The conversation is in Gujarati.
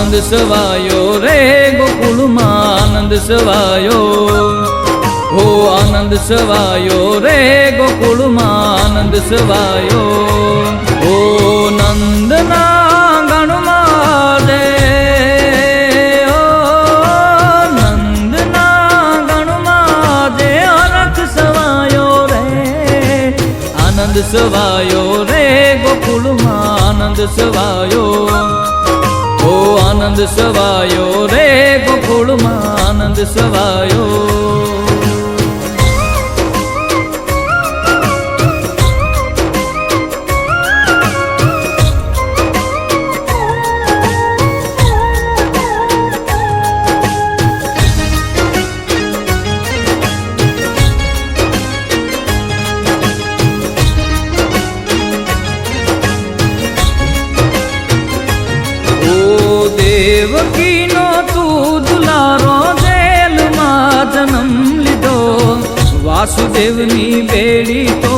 આનંદ સવાયો રે ગોકુળમાં આનંદ સવાયો. હો આનંદ સવાયો રે ગોકુળમાં આનંદ સવાયો. હો નંદના આનંદ સવાયો રે ગોકુળમાં આનંદ સવાયો. આનંદ સવાયો રે ગોકુળમાં આનંદ સવાયો. દેવકીનો તું દુલારો જેલમાં જન્મ લીધો. વાસુદેવની બેડી તો